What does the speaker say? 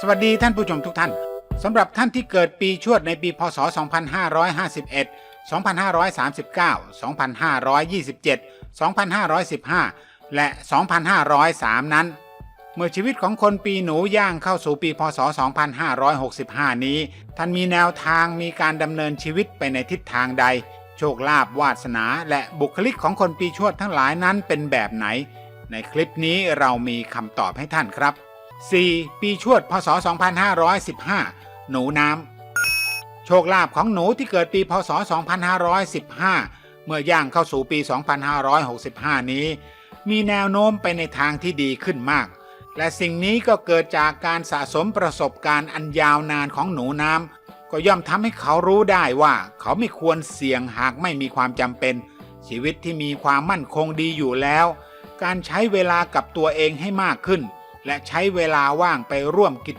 สวัสดีท่านผู้ชมทุกท่านสำหรับท่านที่เกิดปีชวดในปีพศ 2551 2539 2527 2515 และ 2503 นั้น เมื่อชีวิตของคนปีหนูย่างเข้าสู่ปีพศ 2565 นี้ ท่านมีแนวทางมีการดำเนินชีวิตไปในทิศทางใด โชคลาภวาสนา และบุคลิกของคนปีชวดทั้งหลายนั้นเป็นแบบไหน ในคลิปนี้เรามีคำตอบให้ท่านครับ 4. ปีชวดพศ 2515 หนูน้ำ โชคลาภของหนูที่เกิดปีพศ 2515 เมื่อย่างเข้าสู่ปี 2565 นี้ มีแนวโน้มไปในทางที่ดีขึ้นมาก และสิ่งนี้ก็เกิดจากการสะสมประสบการณ์อันยาวนานของหนูน้ำ ก็ย่อมทำให้เขารู้ได้ว่าเขาไม่ควรเสี่ยงหากไม่มีความจำเป็น ชีวิตที่มีความมั่นคงดีอยู่แล้ว การใช้เวลากับตัวเองให้มากขึ้น และใช้เวลาว่างไปร่วมกิจ